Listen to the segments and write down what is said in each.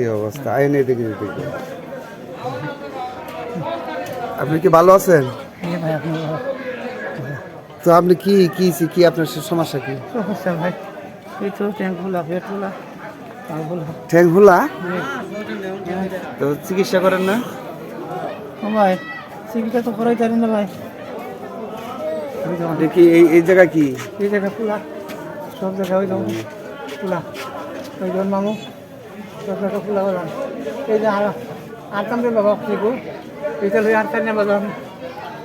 কি অবস্থা? আইন এদিকে এদিকে। আপনি কি ভালো আছেন? আপনি তো আপনি কি কি কি আপনার সমস্যা কি? সমস্যা ভাই এই তো ট্যাঙ্কগুলা পেটগুলা পাগুলা ঠ্যাং তো চিকিৎসা করেন না? ভাই চিকিৎসা তো করাই জানি না ভাই। কি এই এই জায়গা কি? এই জায়গা ফুলা সব জায়গা ওই ফুলা ওই মামু। এই যে আর কামড়ে বাবা লই আর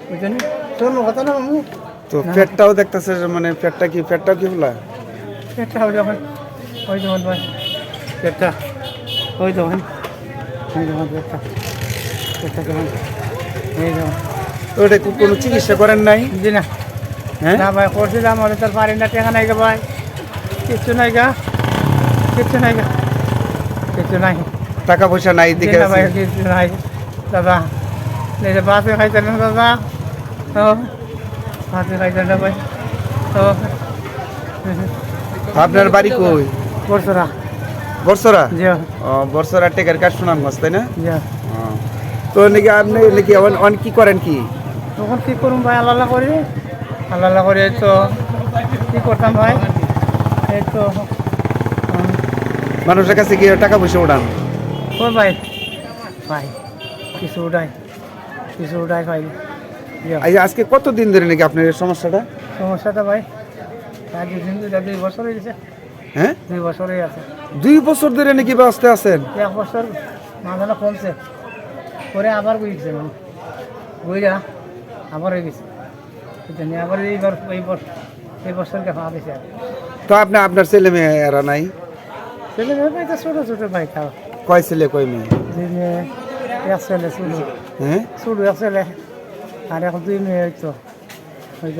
বুঝছেন তোর কথা না। মামু তো পেটটাও দেখতেছে মানে পেটটা কি পেটটাও কি হুলা পেটটা ওই যখন ওই যখন ভাই পেটটা ওই যখন ওই যখন পেটটা পেটটা যখন এই যখন। তো কোনো চিকিৎসা করেন নাই? জি না। হ্যাঁ? না ভাই করছিলাম ওরা তোর পারি না টেকা নাই গা ভাই। কিচ্ছু নাই গা কিচ্ছু নাই গা। কিচ্ছু নাই। টাকা পয়সা নাই দিকে ভাই নাই। দাদা যে বাসে খাইতেন না দাদা? ও বাসে খাইতেন না ভাই। ও। আপনার বাড়ি কই? বর্ষরা বর্ষরা বর্ষরা টেকার কাজ সুনামগঞ্জ তাই না? তো নাকি আপনি নাকি অন- অন কি করেন কি? তখন কি করুন ভাই আল্লাহ করি। আল্লাহ করে তো কি করতাম ভাই? এই তো মানুষের কাছে গিয়ে টাকা পয়সা উঠান। ও ভাই? ভাই কিছু উঠাই কিছু উঠাই ভাই। ইয়া, আজকে কত দিন ধরে নাকি আপনার সমস্যাটা? সমস্যাটা ভাই দুই বছর হয়ে গেছে। হ্যাঁ? দুই বছর হয়ে আছে দুই বছর ধরে নাকি ব্যবস্থা আছেন? এক বছর মাঝানা কমছে। পরে আবার বুঝছে বুঝা আবার হয়ে গেছে? আবার এইবার এইবার এই বছর দেখা গেছে আর। তো আপনি আপনার ছেলে মেয়ে এরা নাই? ছেলে মেয়ে তো ছোটো ছোটো ভাই খাও। কয় ছেলে কয় মেয়ে? দুই মেয়ে এক ছেলে হ্যাঁ? শুরু এক ছেলে। আর এখন দুই মেয়ে ওই তো।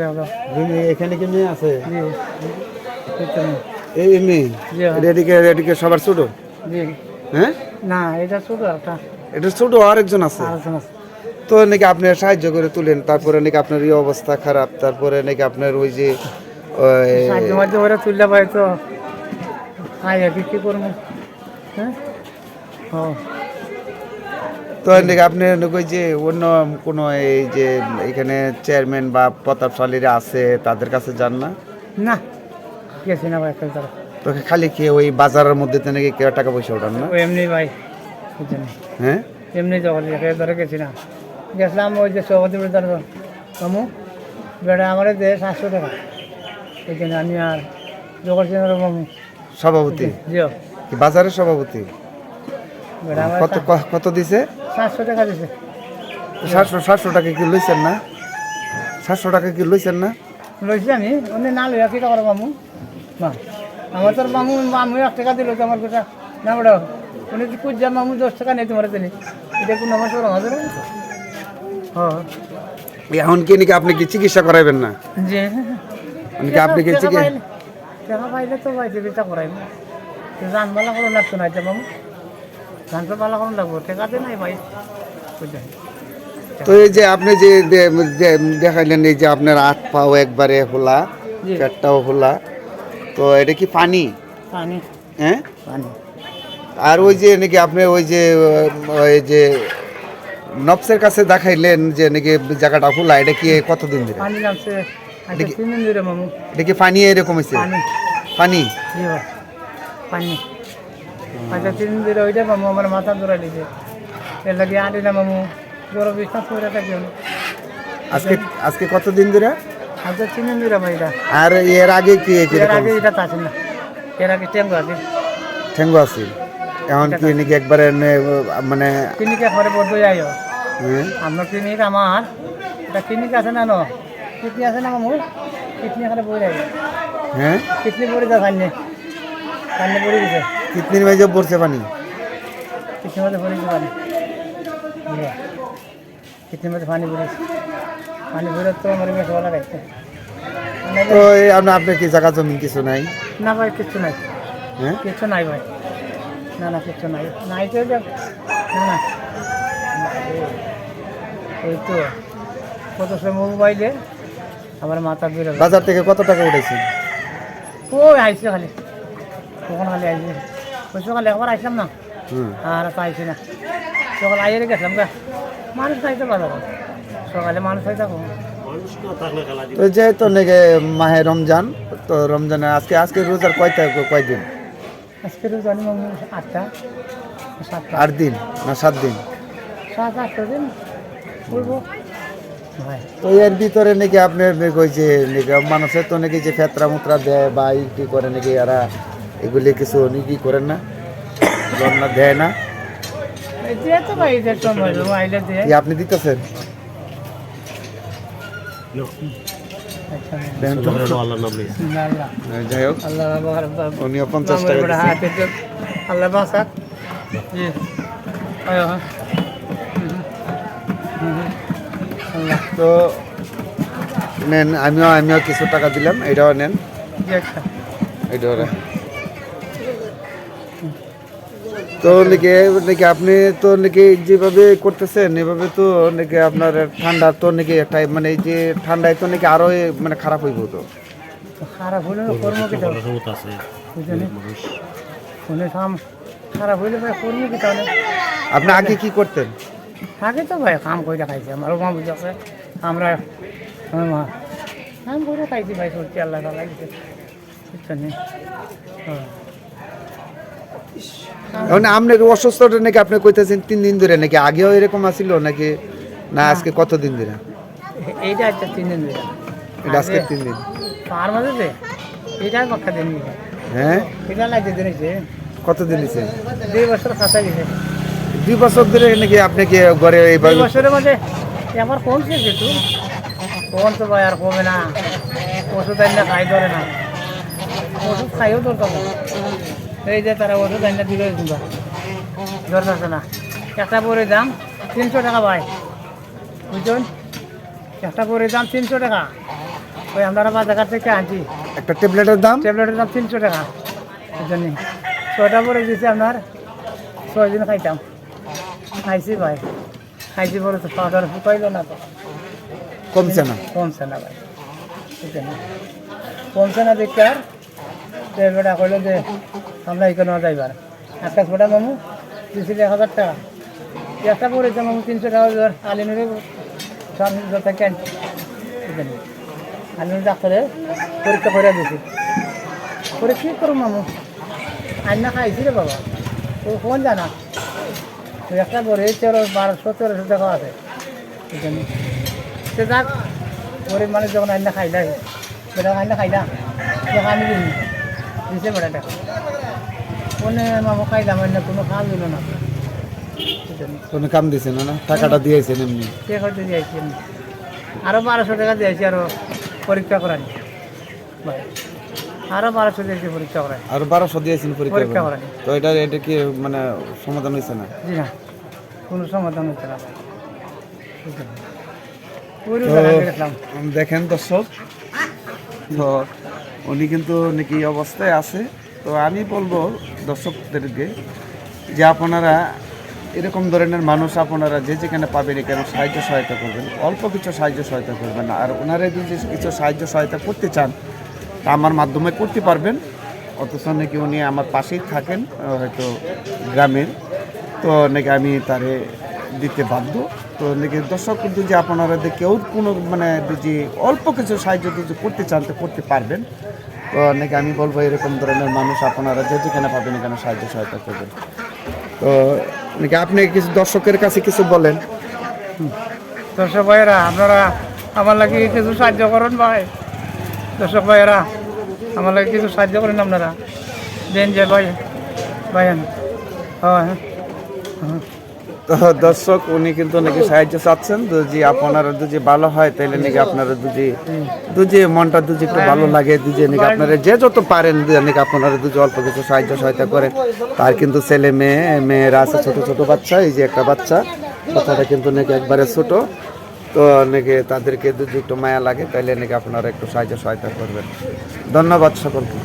হলো। দুই মেয়ে এখানে কি মেয়ে আছে? জি। এই মেয়ে। এটা এদিকে এদিকে সবার ছোট? জি। হ্যাঁ? না এটা ছোট একটা। এটা ছোট আরেকজন আছে? তো নাকি আপনি সাহায্য করে তুলেন? তারপরে নাকি আপনার এই অবস্থা খারাপ? তারপরে নাকি আপনার ওই যে সাহায্য তুললে ভাই তো। আয় কি করব হ্যাঁ? ও তো নাকি আপনি নাকি যে অন্য কোনো এই যে এখানে চেয়ারম্যান বা প্রতাপশালীরা আছে তাদের কাছে যান না? না গেছি না ভাই তারা। তো খালি কি ওই বাজারের মধ্যে তো নাকি কেউ টাকা পয়সা ওঠান না? এমনি ভাই হ্যাঁ? এমনি যখন ধরে গেছি না। গেছিলাম ওই যে সভাপতি মামু বেড়া আমার দে সাতশো টাকা। জন্য আমি আর জগৎ সিংহ মামু সভাপতি? বাজারের সভাপতি? কত কত দিছে? সাতশো টাকা দিছে। সাতশো সাতশো টাকা কি লইছেন না? সাতশো টাকা কি লইছেন না? লইছি আমি। উনি না লইয়া কি টাকা মামু মা আমার তোর মামু মামু এক টাকা দিল আমার কথা না বড় উনি কুজ্জা মামু দশ টাকা নেই তোমার তিনি এটা কোনো আমার তোর আমাদের হ্যাঁ। এখন কি নাকি আপনি কি চিকিৎসা করাইবেন না? যে নাকি আপনি কি চিকিৎসা টাকা পাইলে তো ভাই চিকিৎসা করাইব রান বালা করুন লাগতো না মামু রান তো বালা করুন লাগবো টেকাতে নাই ভাই বুঝলেন তো এই যে আপনি যে দেখাইলেন এই যে আপনার হাত পাও একবারে জি। পেটটাও খোলা তো এটা কি পানি? পানি। হ্যাঁ? পানি। আর ওই যে নাকি আপনি ওই যে ওই যে নবসের কাছে দেখাইলেন যে নাকি জায়গাটা খোলা এটা কি কতদিন ধরে? পানি আচ্ছা এটা কি পানি এরকম হয়েছে পানি পানি আচ্ছা তিন দিন ওইটা মামু আমার মাথা ধরা দিছে। এর লাগে আনি না মামু বড় বিশ্বাস করে থাকি আজকে আজকে কতদিন ধরে? আচ্ছা তিন দিন ধরে ভাই এটা। আর এর আগে কি এর আগে এটা আছে না। এর আগে টেঙ্গু আছে। ঠেঙ্গু আছে। এখন কি নাকি একবারে মানে ক্লিনিকে পরে যাই হ্যাঁ? আপনার ক্লিনিক আমার। এটা ক্লিনিক আছে না ন? কিডনি আছে না মামু কিডনি এখানে বই যাই হ্যাঁ? কিডনি পড়ে যা সামনে। সামনে পড়ে গেছে। কিতনির মাঝে পড়ছে পানি। কিডনির মধ্যে পড়ে গেছে পানি। বুঝলে কিডনির মধ্যে পানি পড়েছে পানি পড়ে তো আমার বেশ ভালো লাগছে তো এই আপনার আপনার কি জায়গা জমি কিছু নাই? না ভাই কিচ্ছু নাই। হ্যাঁ? কিচ্ছু নাই ভাই। না না কিছু নাই। নাই তো না না। এই তো। কত সময় মোবাইলে? আমার মাথা বেরোবে বাজার থেকে কত টাকা উঠেছি? ও আইসে খালি। কখন খালি আইসে? কইছো খালি একবার আইসাম না। হুম। আর পাইছি না। সকালে আইয়ে গেছিলাম গা। মানুষ পাইতে ভালো সকালে মানুষ কম তো যেহেতু নাকি মাহে রমজান তো রমজানে আজকে আজকে রোজার কয়টা কয়দিন আজকে তো জানি মামু আটটা আট দিন না সাত দিন? সাত আটটা দিন। বলব। তো এর ভিতরে নাকি আপনার ওই যে নাকি মানুষের তো নাকি যে ফেতরা মুত্রা দেয় বা কি করে নাকি এরা এগুলি কিছু নাকি করেন না? না? দেয়। না আপনি দিতেছেন? দেন তো। আল্লাহ যাই হোক। উনিও পঞ্চাশ টাকা বড় দিচ্ছেন। হাতে তো আল্লাহ বাসাক জি। হ্যাঁ আল্লাহ তো নেন আমিও আমিও কিছু টাকা দিলাম এটাও নেন। এটাও তো নাকি নাকি আপনি তো নাকি যেভাবে করতেছেন এভাবে তো নাকি আপনার ঠান্ডা তো নাকি একটা মানে এই যে ঠান্ডায় তো নাকি আরও মানে খারাপ হইব তো? খারাপ হইলে কর্ম কি বুঝলি শুনে সাম খারাপ হইলে কর্ম কি তাহলে? আপনি আগে কি করতেন? আগে তো ভাই কাম করে খাইছে আমার মা আমরা আমার মা। কাম করে খাইছি ভাই সত্যি আল্লাহ বুঝছেন হ্যাঁ। এখন আপনার অসুস্থটা নাকি আপনি কইতেছেন তিন দিন ধরে নাকি আগেও এরকম আছিল নাকি না আজকে কত দিন ধরে? এইটা একটা তিন দিন দিলাম এটা আজকে তিন দিন। তার মাঝে এইটাই পক্ষা দিন হ্যাঁ? এটা লাগছে দিনেছে কত দিন নিছে দুই বছর খাতা গেছে দুই বছর ধরে নাকি আপনি কি ঘরে এইভাবে বছরের মধ্যে এবার কমছে যেহেতু। কম তো ভাই আর কমে না। ওষুধ আইনা খাই ধরে না। ওষুধ খাইও দরকার। এই যে তারা ওষুধ আইনা দিল কিংবা ধরতেছে না। একটা পরে দাম তিনশো টাকা ভাই। বুঝছেন? একটা পরে দাম তিনশো টাকা। ওই আমরা বাজার থেকে আনছি। একটা ট্যাবলেটের দাম? ট্যাবলেটের দাম তিনশো টাকা। ছয়টা পরে দিয়েছে আপনার। ছয় দিন খাইতাম। খাইছি ভাই। খাইছি পরে তো পাউডার ফুটাইলো না তো। কমছে না? কমছে না ভাই। বুঝছেন কমছে না দেখতে আর। বেটা কইলো যে আমরা এখানে যাইবার। একটা ছোটা মামু দিয়েছিল এক হাজার টাকা। একটা পড়েছে মামু তিনশো টাকা ধর আলিনুরে থেকে আনছি বুঝলেন? আলিনুর ডাক্তারে পরীক্ষা করে দিয়েছি করে কী করুন মামু? আন্না খাইছি রে বাবা। ও কোন জানা। একটা বড় তেরো বারোশো তেরোশো টাকা আছে। বুঝলেন সে যাক গরিব মানুষ যখন আইনা খাইলাই বেটা আইনা খাইলা তখন আমি দিন দিছে বেটাটা কোনে মামু খাইলাম আইনা কোনো খাওয়া দিল না। কোনো কাম দিছে না না? টাকাটা দিয়েছেন এমনি। কে করতে দিয়েছি আমি আরও বারোশো টাকা দিয়েছি আরও পরীক্ষা করানি। ভাই আরও বারোশো দিয়েছি পরীক্ষা করানি আর বারোশো দিয়েছেন পরীক্ষা। তো এটা এটা কি মানে সমাধান হয়েছে না? জি না কোনো সমাধান হচ্ছে না। দেখেন দর্শক তো উনি কিন্তু নাকি অবস্থায় আছে। তো আমি বলব দর্শকদেরকে যে আপনারা এরকম ধরনের মানুষ আপনারা যে যেখানে পাবেন কেন সাহায্য সহায়তা করবেন। অল্প কিছু সাহায্য সহায়তা করবেন আর ওনারা যদি কিছু সাহায্য সহায়তা করতে চান তা আমার মাধ্যমে করতে পারবেন। অথচ নাকি উনি আমার পাশেই থাকেন হয়তো গ্রামের। তো নাকি আমি তারে দিতে বাধ্য। তো নাকি দর্শক কিন্তু যে আপনারা যে কেউ কোনো মানে যদি অল্প কিছু সাহায্য যদি করতে চান, তো করতে পারবেন। তো নাকি আমি বলব এরকম ধরনের মানুষ আপনারা যে যেখানে পাবেন এখানে সাহায্য সহায়তা করবেন। তো নাকি আপনি কিছু দর্শকের কাছে কিছু বলেন? দর্শক ভাইয়েরা, আপনারা আমার লাগে কিছু সাহায্য করুন ভাই। দর্শক ভাইয়েরা আমার লাগে কিছু সাহায্য করেন আপনারা। দেন যে ভাই ভাইয়ান হ্যাঁ। তো দর্শক উনি কিন্তু নাকি সাহায্য চাচ্ছেন। তো যে আপনারা যদি ভালো হয় তাহলে নাকি আপনারা যদি দুজি মনটা দুজি একটু ভালো লাগে দুজি নাকি আপনারা যে যত পারেন নাকি আপনারা দুজি অল্প কিছু সাহায্য সহায়তা করেন তার কিন্তু ছেলে মেয়ে মেয়েরা আছে ছোট ছোট বাচ্চা এই যে একটা বাচ্চা বাচ্চাটা কিন্তু নাকি একবারে ছোট। তো নাকি তাদেরকে যদি একটু মায়া লাগে তাহলে নাকি আপনারা একটু সাহায্য সহায়তা করবেন। ধন্যবাদ সকলকে।